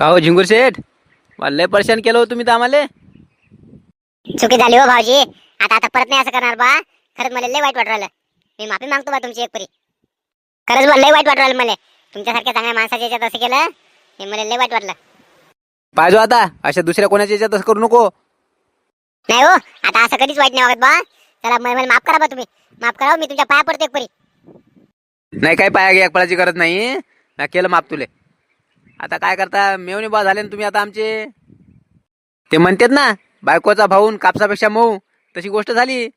का हो झिंगूर शेठ? मला लय परेशान केलं हो तुम्ही तर आम्हाला. चुकी झाली हो भाऊजी. आता आता परत नाही असं करणार बा. खरंच मला लय वाईट वाटू राहिलं. मी माफी मागतो बा तुमची एक परी. खरंच बा लय वाईट वाटू राहिलं मला. तुमच्यासारख्या चांगल्या माणसाच्या याच्यात असं केलं हे मला लय वाईट वाटलं. पाहिजे अता अशा दुसऱ्या कोणाच्या याच्यात असं करू नको. नाही हो आता असं कधीच वाईट नाही वागत बा. चला मला मला माफ करा बा तुम्ही. माफ करा हो, मी तुमच्या पाया पडतो एक परी. नाही काय पाया घ्या पडायची गरज नाही. ना केलं माप तुले. आता काय करता? मेवणे बा झाले ना तुम्ही आता आमचे. ते म्हणतात ना बायकोचा भाऊन कापसापेक्षा मऊ. तशी गोष्ट झाली.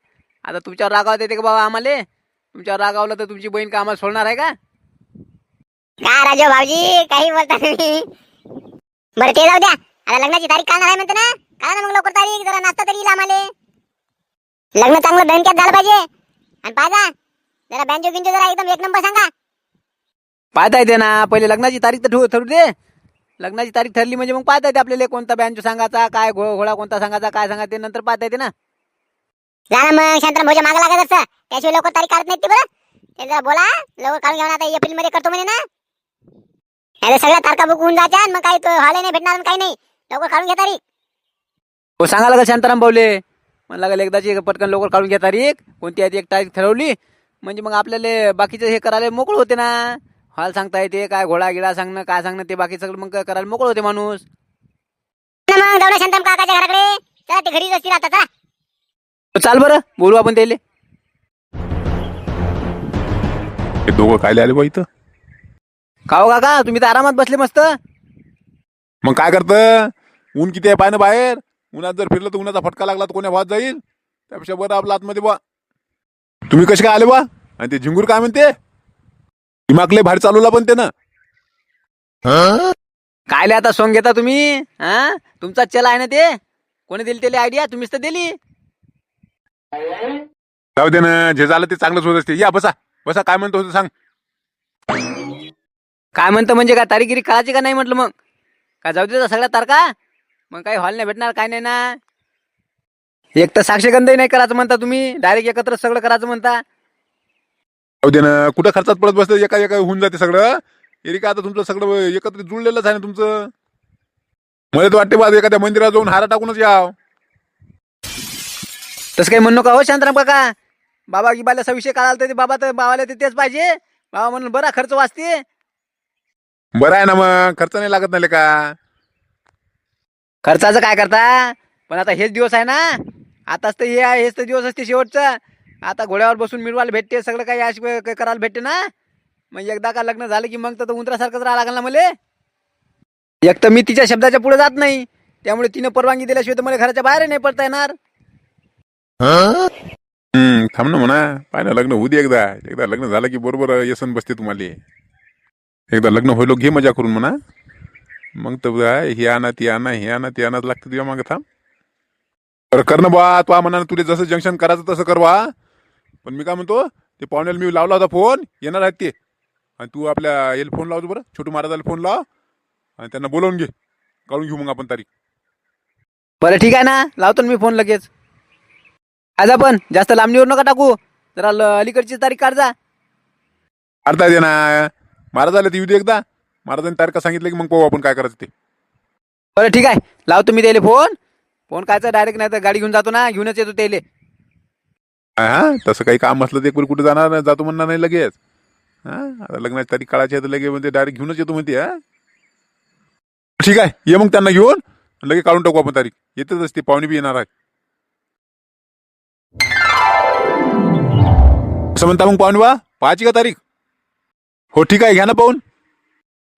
आता तुमच्यावर रागावत येते का बाबा आम्हाला? तुमच्यावर रागावलं तर तुमची बहीण का आम्हाला सोडणार आहे का? काय राजू भाऊजी काही बोलता तुम्ही? बरं ते जाऊ द्या. आता लग्नाची तारीख काढणार आहे म्हणते ना. काढा ना मग लवकर तारीख जरा नाश्ता तरी येईल आम्हाला. लग्न चांगलं बँकेत झालं पाहिजे. आणि पाहा जरा बँजो गिंजो जरा एकदम एक नंबर सांगा. पाहता येते ना पहिले लग्नाची तारीख तर ठेवू ठरू दे. लग्नाची तारीख ठरली म्हणजे मग पाहता येते आपल्याला कोणता बँच सांगायचा काय घो घोडा कोणता सांगायचा काय सांगायचं ते नंतर पाहता येते ना. जा ना मग शांतराम भाऊच्या मागं लागत असतं. त्याशिवाय लवकर तारीख काढत नाहीत ते बरं. ते जरा बोला लवकर काढून घ्या ना आता एप्रिलमध्ये करतो म्हणे ना. नाही सगळ्या तारखा बुक होऊन जायच्या मग काही हॉल नाही भेटणार काही नाही. लवकर काढून घ्या तारीख. हो सांगा लागेल शांताराम भाऊले. मला लागेल एकदाची पटकन लवकर काढून घ्या तारीख. कोणती आहे ती एक तारीख ठरवली. म्हणजे मग आपल्याला बाकीचं हे करायला मोकळं होते ना. हॉल सांगता येते काय घोडा गिडा सांगणं काय सांगणं ते बाकी सगळं मग करायला मोकळं होते माणूस. ना मग जाऊ ना शांतराम काकाच्या घराकडे. चला ते घरीच असतील आता चला. चाल बरं बोलू आपण त्याले. हे दोघं कायले आले बा इथं? का हो काका तुम्ही तर आरामात बसले मस्त. मग काय करतं? ऊन किती आहे पाय ना बाहेर? उन्हात जर फिरलं तर उन्हाचा फटका लागला तर कोण्या वाद जाईल? त्यापेक्षा बरं आपलं आतमध्ये बा. तुम्ही कसे काय आले बा? आणि ते झिंगूर काय म्हणते? दिमागले बाहेर चालवला पण ते ना कायले आता सोंग घेता तुम्ही? हा? तुमचा चला आहे ना ते? कोणी दिली त्याला आयडिया तुम्हीच तर दिली. जाऊ दे ना जे झालं ते चांगलंच होत असते. या बसा. बसा काय म्हणतो होतं सांग. काय म्हणतं म्हणजे काय तारीख गिरी करायची का नाही म्हटलं मग? काय जाऊ दे सगळ्या तारखा? मग काही हॉल नाही भेटणार काय नाही ना? एक तर साक्षगंधही नाही करायचं म्हणता तुम्ही. डायरेक्ट एकत्र सगळं करायचं म्हणता. जाऊ दे ना कुठं खर्चात पडत बसतं एका एका होऊन जाते सगळं. एरी का आता तुमचं सगळं एकत्र जुळलेलंच आहे ना तुमचं? मला तर वाटते बा एखाद्या मंदिरात जाऊन हारा टाकूनच याव. तसं काही म्हणू नका हो शांतराम काका. बाबा गिबाला विषय काढाल तर ते बाबा तर बाबाला तर तेच पाहिजे. बाबा म्हणून बरा खर्च वाचते. बरं आहे ना मग खर्च नाही लागत नाही का खर्चाचं काय करता? पण आता हेच दिवस आहे ना. आताच तर हे आहे हेच तर दिवस असते शेवटचं. आता घोड्यावर बसून मिळवायला भेटते सगळं काही अशी करायला भेटते ना? मग एकदा का लग्न झालं की मग तर उंदरासारखंच राहा लागेल ना मला? एक तर मी तिच्या शब्दाच्या पुढे जात नाही. त्यामुळे तिनं परवानगी दिल्याशिवाय तर मला घराच्या बाहेर नाही पडता येणार. थांब ना म्हणा. पाय ना लग्न होऊ दे एकदा. एकदा लग्न झालं की बरोबर येसन बसते तुम्हाला. एकदा लग्न होईल घे मजा करून म्हणा. मग तर हे आणा ती आणा हे आणा ते आणा लागतं तुझ्या मागे थांब. बरं कर ना बा तू म्हणा तुला जसं जंक्शन करायचं तसं करवा पण मी काय म्हणतो ते पाहुण्याला मी लावला होता फोन येणार आहेत ते. आणि तू आपल्या याला फोन लावतो बरं छोटू महाराजाला फोन लाव आणि त्यांना बोलवून घे. काढून घेऊ मग आपण तारीख. बरं ठीक आहे ना? लावतो ना मी फोन लगेच. आज आपण जास्त लांबणीवर नका टाकू. जरा ल- अलीकडची तारीख काढ जा काढता येते ना. महाराजाला ती येऊ दे एकदा. महाराजांनी तारखा सांगितलं की मग पाहू आपण काय करायचं ते. बरं ठीक आहे. लावतो मी त्याले फोन. फोन कायचा डायरेक्ट नाही तर गाडी घेऊन जातो ना. घेऊनच येतो त्याले. हा? तसं काही काम असलं ते कुठे कुठे जाणार नाही, जातो म्हणणार नाही लगेच. हा? आता लग्नाची तारीख काढायची आहे तर लगेच म्हणजे डायरेक्ट घेऊनच येतो म्हणते हा? ठीक आहे ये मग त्यांना घेऊन लगे काढून टाकू आपण तारीख. येतच असते पाहुणे बी येणार आहे असं म्हणता मग पाहुणे बा पाहायची का तारीख? हो ठीक आहे घ्या ना पाहून.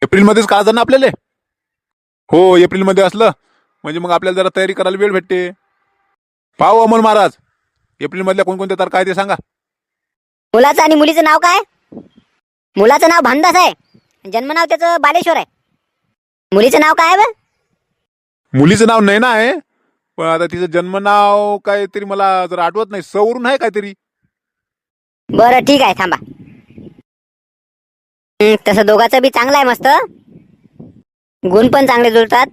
एप्रिलमध्येच का जाणार आपल्याला. हो एप्रिलमध्ये असलं म्हणजे मग आपल्याला जरा तयारी करायला वेळ भेटते. पाहू अमोल महाराज. एप्रिलमधल्या कोणकोणत्या तारखा आहे ते सांगा. मुलाचं आणि मुलीचं नाव काय? मुलाचं नाव भानदास आहे. जन्म नाव त्याचं बालेश्वर आहे. मुलीचं नाव काय आहे बे? मुलीचं नाव नैना आहे. पण आता तिचं जन्म नाव काहीतरी मला जर आठवत नाही. सवरून आहे काहीतरी. बरं ठीक आहे थांबा. हं, तसं दोघाचं बी चांगलं आहे मस्त. गुण पण चांगले जुळतात.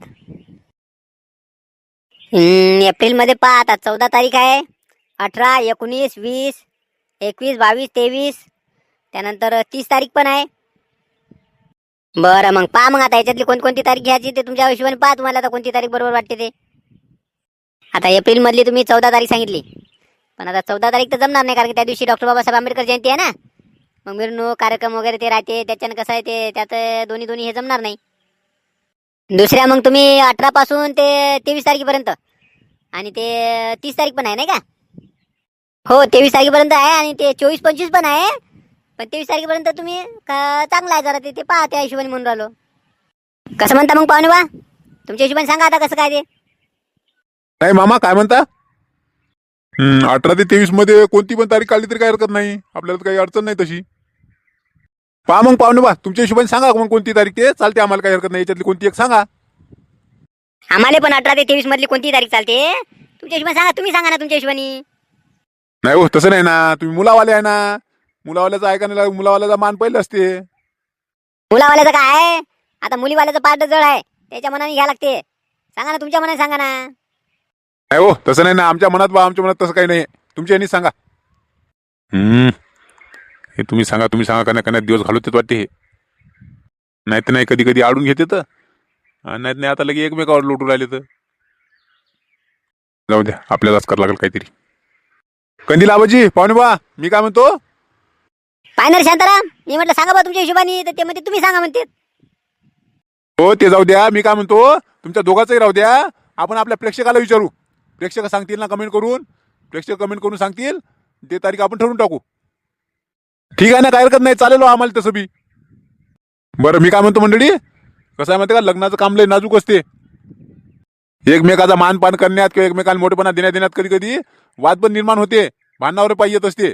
एप्रिलमध्ये पहा आता चौदा तारीख आहे. अठरा एकोणीस वीस एकवीस बावीस तेवीस. त्यानंतर तीस तारीख पण आहे. बरं मग पहा मग आता याच्यातली कोणकोणती तारीख घ्यायची ते तुमच्या हिशोबाने पहा तुम्हाला आता कोणती तारीख बरोबर वाटते ते. आता एप्रिल मधली तुम्ही चौदा तारीख सांगितली. पण आता चौदा तारीख तर जमणार नाही कारण की त्या दिवशी डॉक्टर बाबासाहेब आंबेडकर जयंती आहे ना. मग मिरवणूक कार्यक्रम वगैरे ते राहते त्याच्यानं कसं आहे ते त्यात दोन्ही दोन्ही हे जमणार नाही. दुसऱ्या मग तुम्ही अठरा पासून ते तेवीस तारखेपर्यंत. आणि ते तीस तारीख पण आहे नाही का? हो तेवीस तारखेपर्यंत आहे आणि ते चोवीस पंचवीस पण आहे. पण तेवीस तारखेपर्यंत तुम्ही का- चांगलं आहे जरा ते ते पहा त्या हिशोबाने म्हणून राहिलो. कसं म्हणता मग पाहुणे बा? तुमच्या हिशोबाने सांगा आता कसं काय ते. नाही मामा काय म्हणता? हम्म, अठरा ते तेवीसमध्ये कोणती पण तारीख काढली तरी काही हरकत नाही. आपल्याला तर काही अडचण नाही तशी. पहा मग पाहुणे बा तुमच्या हिशोबाने सांगा मग कोणती तारीख ते. चालते आम्हाला काही हरकत नाही. याच्यातली कोणती एक सांगा. आम्हाला पण अठरा ते तेवीस मधली कोणती तारीख चालते? तुमच्या हिशोबाने सांगा तुम्ही सांगा ना तुमच्या हिशोबाने. नाही हो तसं नाही ना. तुम्ही मुलावाले आहे ना. मुलावाल्याचं ऐकायला मुलावाल्याचा मान पहिलं असते. मुलावाल्याचं काय आहे? आता मुलीवाल्याचं पार्ट जड आहे. त्याच्या मनाने घ्या लागते. सांगा ना तुमच्या मनाने सांगा ना. नाही हो तसं नाही ना. आमच्या मनात बा आमच्या मनात तसं काही नाही. तुमच्या यांनी सांगा. हम्म. हे तुम्ही सांगा तुम्ही सांगा का नाही दिवस घालवतेच वाटते हे. नाही तर नाही कधी कधी आडून घेते तर. आणि नाही आता लगे एकमेकावर लोटून राहिले तर. जाऊ द्या आपल्यालाच करावं लागेल काहीतरी. कंदील आबाजी पाहुणे बा मी काय म्हणतो? पायनर शांताराम मी म्हटलं सांगा बा तुमच्या हिशोबाने तर ते म्हणते तुम्ही सांगा म्हणते. हो ते जाऊ द्या मी काय म्हणतो तुमच्या दोघांचंही राहू द्या आपण आपल्या प्रेक्षकाला विचारू. प्रेक्षक सांगतील ना कमेंट करून प्रेक्षक कमेंट करून सांगतील ते तारीख आपण ठरवून टाकू. ठीक आहे ना काय हरकत नाही चालेल हो आम्हाला तसं बी. बरं मी काय म्हणतो मंडळी कसं आहे माहिती का लग्नाचं काम लय नाजूक असते. एकमेकाचा मानपान करण्यात किंवा एकमेकाला मोठेपणा देण्यात देण्यात कधी कधी वाद पण निर्माण होते. भांडणावर पाहिजे येत असते.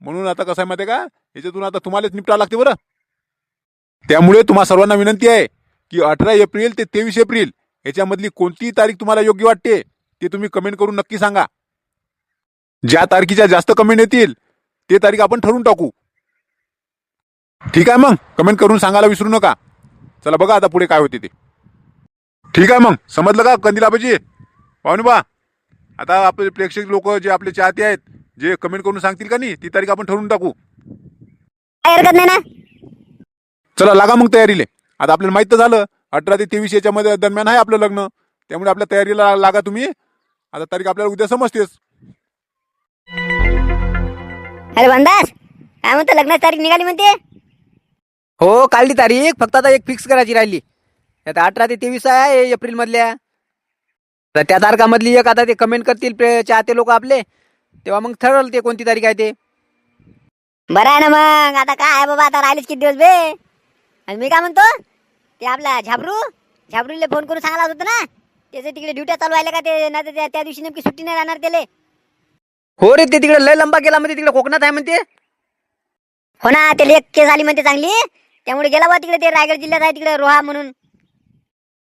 म्हणून आता कसं आहे माहिती आहे का? याच्यातून आता तुम्हालाच निपटावं लागते बरं. त्यामुळे तुम्हा सर्वांना विनंती आहे की अठरा एप्रिल ते तेवीस एप्रिल याच्यामधली कोणतीही तारीख तुम्हाला योग्य वाटते ते तुम्ही कमेंट करून नक्की सांगा. ज्या तारखेच्या जास्त कमेंट येतील ते तारीख आपण ठरवून टाकू. ठीक आहे मग? कमेंट करून सांगायला विसरू नका. चला बघा आता पुढे काय होते ते. ठीक आहे मग. समजलं का? कंदिलाबाजी पाहुणे बा आता आपले प्रेक्षक लोक जे आपले चाहते आहेत जे कमेंट करून सांगतील का नाही ती तारीख आपण ठरवून टाकू. काय हरकत नाही ना? चला लागा मग तयारीले. आता आपल्याला माहीत तर झालं अठरा ते तेवीस याच्यामध्ये दरम्यान आहे आपलं लग्न. त्यामुळे आपल्या तयारीला लागा तुम्ही. आता तारीख आपल्याला उद्या समजतेच. अरे बंदास काय म्हणतो लग्नाची तारीख निघाली म्हणते? हो काढली तारीख. फक्त आता एक फिक्स करायची राहिली. आता अठरा ते तेवीस आहे एप्रिल मधल्या. तर त्या तारखामधली एक आता ते कमेंट करतील चाहते लोक आपले. तेव्हा मग ठरवलं ते कोणती तारीख आहे ते. बरं आहे ना मग. आता काय आहे बाबा आता राहिलेच किती दिवस बे? आणि मी काय म्हणतो ते आपला झाबरू झाबरूला फोन करून सांगायला होतं ना त्याचे तिकडे ड्युट्या चालू आहे का ते नाही त्या- त्या दिवशी नेमकी सुट्टी नाही राहणार त्याले. हो रे ते तिकडे लय लंबा गेला म्हणजे तिकडे कोकणात आहे म्हणते. हो ना त्याला एक केस आली म्हणते चांगली. त्यामुळे गेला बा तिकडे ते रायगड जिल्ह्यात आहे तिकडे रोहा म्हणून.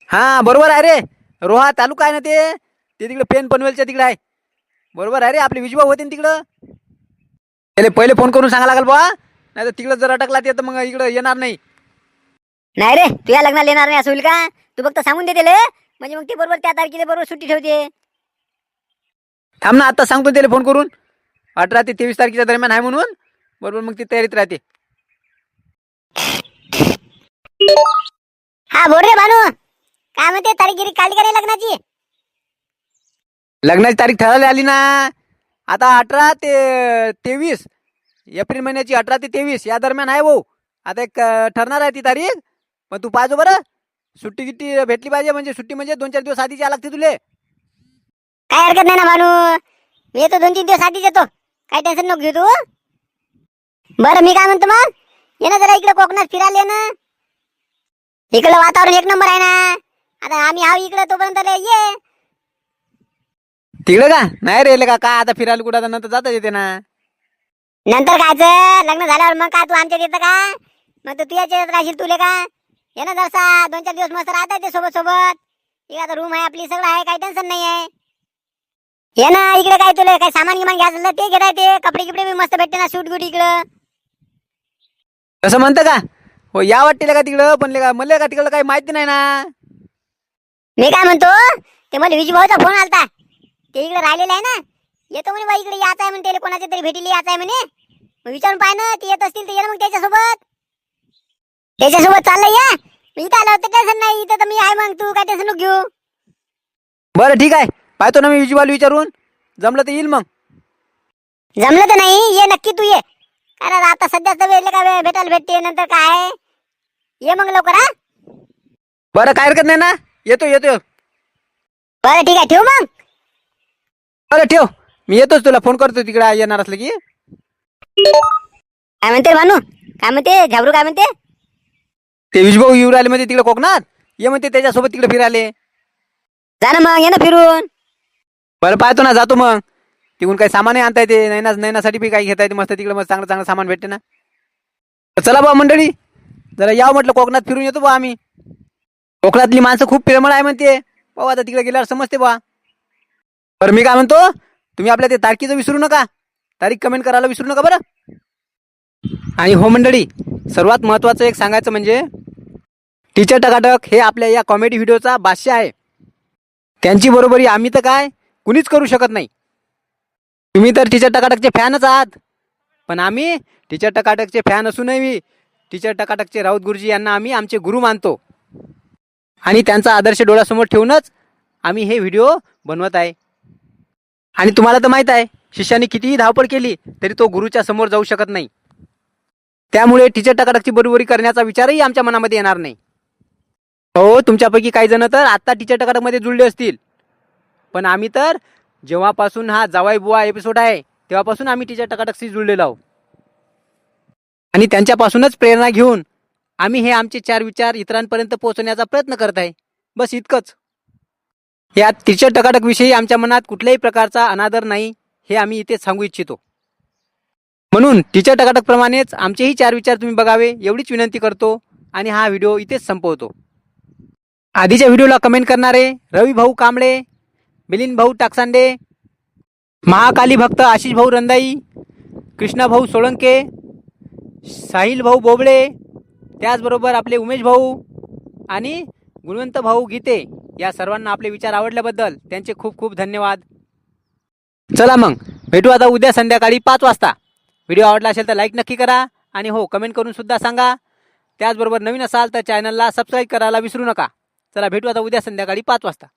हा बरोबर आहे रे. रोहा तालुका आहे ना ते? ते तिकडे पेन पनवेलच्या तिकडे आहे. बरोबर आहे रे आपले विजभाऊ होते ना तिकडं? त्याला पहिले फोन करून सांगा लागेल बा नाही तर तिकडं जर अटकला ते तर मग इकडं येणार नाही. नाही रे तू या लग्नाला येणार नाही असं होईल का? तू फक्त सांगून दे त्याले. म्हणजे मग ते बरोबर त्या तारखेला बरोबर सुट्टी ठेवते. थांब ना आता सांगतो त्याला फोन करून. अठरा ते तेवीस तारखेच्या दरम्यान आहे म्हणून. बरोबर मग ती तयारीत राहते. हा बोल रे भानू. काय म्हणते तारीख गिरी काढली का लग्नाची? लग्नाची तारीख ठरायला आली ना. आता अठरा ते तेवीस. एप्रिल महिन्याची अठरा ते तेवीस. या दरम्यान आहे भाऊ. आता एक अं, ठरणार आहे ती तारीख. पण तू पाहिजे बरं. सुट्टी गिट्टी भेटली पाहिजे म्हणजे सुट्टी म्हणजे दोन चार दिवस आधीची लागते तुले. काय हरकत नाही ना भानू. मी येतो दोन तीन दिवस आधीच येतो. काय टेन्शन नको घेऊ तू. बरं मी काय म्हणतो मग? ये ना जरा इकडे कोकणात फिरायला ये ना. इकडलं वातावरण एक नंबर आहे ना. आता आम्ही हाव इकडे तोपर्यंत ये. तिकडे का? नाही रे का काय आता फिरायला कुठं आता नंतर जाता येते ना. नंतर कायचं लग्न झाल्यावर मग काय तू आमच्यात येतं का? मग तू तुझ्या याच्यात राहशील तुले का? ये ना जरसा दोन चार दिवस मस्त राहता येते सोबत सोबत इकडे आता रूम आहे आपली सगळं आहे काही टेन्शन नाही आहे ये ना इकडे काय तुला? काय सामान गिमान घ्यायचं ते घेता येते. कपडे गिपडे बी मस्त भेटते ना सूट गुट इकडं. तसं म्हणतं का? हो या वाटते का तिकडं? पण ले का मला का तिकडं काही माहिती नाही ना? मी काय म्हणतो ते मला विजूभाऊचा फोन आलता. ते इकडे राहिलेला आहे ना. येतो म्हणे बा इकडे याच आहे म्हणे त्याला कोणाच्या तरी भेटीला याच आहे म्हणे. मग विचारून पाय ना ते येत असतील तर ये ना मग त्याच्यासोबत. त्याच्यासोबत चाललंय या. मी आलो होतं टेन्शन नाही. इथं तर मी आहे मग तू काय टेन्शन नको घेऊ. बरं ठीक आहे. पाहतो ना मी विजूवाल विचारून. जमलं तर येईल मग. जमलं तर नाही ये नक्की तू ये. कारण आता सध्याच वेळ का भेटायला भेटते नंतर काय? ये मग लवकर हा. बरं काय हरकत नाही ना? येतो येतो. बरं ठीक आहे ठेवू मग? बरं ठेव. मी येतोच तुला. फोन करतो तिकडे. येणार असलं की. काय म्हणते भानू? काय म्हणते? झाबरू काय म्हणते? ते विजभाऊ येऊ राहिले म्हणजे तिकडे कोकणात? ये म्हणते त्याच्यासोबत तिकडे फिरायले. जा ना मग ये ना फिरून. बरं पाहतो ना जातो मग. तिकडून काही सामानही आणता येते. नैना नैनासाठी बी काही घेता येते. मस्त तिकडे मस्त चांगलं चांगलं सामान भेटते ना. तर चला बा मंडळी. जरा याव म्हटलं कोकणात फिरून येतो बा आम्ही. कोकणातली माणसं खूप प्रेमळ आहे म्हणते. पाहू आता तिकडे गेल्यावर समजते बा बरं मी काय म्हणतो? तुम्ही आपल्या ते तारखेचं विसरू नका. तारीख कमेंट करायला विसरू नका बरं. आणि हो मंडळी सर्वात महत्त्वाचं एक सांगायचं म्हणजे टीचर टकाटक हे आपल्या या कॉमेडी व्हिडिओचा भाष्य आहे. त्यांची बरोबरी आम्ही तर काय? कुणीच करू शकत नाही. तुम्ही तर टीचर टकाटकचे फॅनच आहात. पण आम्ही टीचर टकाटकचे फॅन असूनही टीचर टकाटकचे राऊत गुरुजी यांना आम्ही आमचे गुरु मानतो. आणि त्यांचा आदर्श डोळ्यासमोर ठेवूनच आम्ही हे व्हिडिओ बनवत आहे. आणि तुम्हाला तर माहीत आहे शिष्याने कितीही धावपळ केली तरी तो गुरुच्या समोर जाऊ शकत नाही. त्यामुळे टीचर टकाटकची बरोबरी करण्याचा विचारही आमच्या मनामध्ये येणार नाही. हो तुमच्यापैकी काही जण तर आत्ता टीचर टकाटकमध्ये जुळले असतील. पण आम्ही तर जेव्हापासून हा जावाई बुवा एपिसोड आहे तेव्हापासून आम्ही टीचर टकाटकशी जुळलेलो आहोत. आणि त्यांच्यापासूनच प्रेरणा घेऊन आम्ही हे आमचे चार विचार इतरांपर्यंत पोहोचवण्याचा प्रयत्न करत आहे. बस इतकंच. या टीचर टकाटकविषयी आमच्या मनात कुठल्याही प्रकारचा अनादर नाही हे आम्ही इथे सांगू इच्छितो. म्हणून टीचर टकाटकप्रमाणेच आमचेही चार विचार तुम्ही बघावे एवढीच विनंती करतो आणि हा व्हिडिओ इथेच संपवतो. आधीच्या व्हिडिओला कमेंट करणारे रवी भाऊ कांबळे मिलिंद भाऊ टाकसांडे महाकाली भक्त आशिष भाऊ रंदाई कृष्णा भाऊ सोळंके साहिल भाऊ बोबळे त्याचबरोबर आपले उमेश भाऊ आणि गुणवंत भाऊ गीते या सर्वांना आपले विचार आवडल्याबद्दल त्यांचे खूप खूप धन्यवाद. चला मग भेटू आता उद्या संध्याकाळी पाच वाजता. व्हिडिओ आवडला असेल तर लाईक नक्की करा आणि हो कमेंट करून सुद्धा सांगा. त्याचबरोबर नवीन असाल तर चॅनलला सबस्क्राईब करायला विसरू नका. चला भेटू आता उद्या संध्याकाळी पाच वाजता.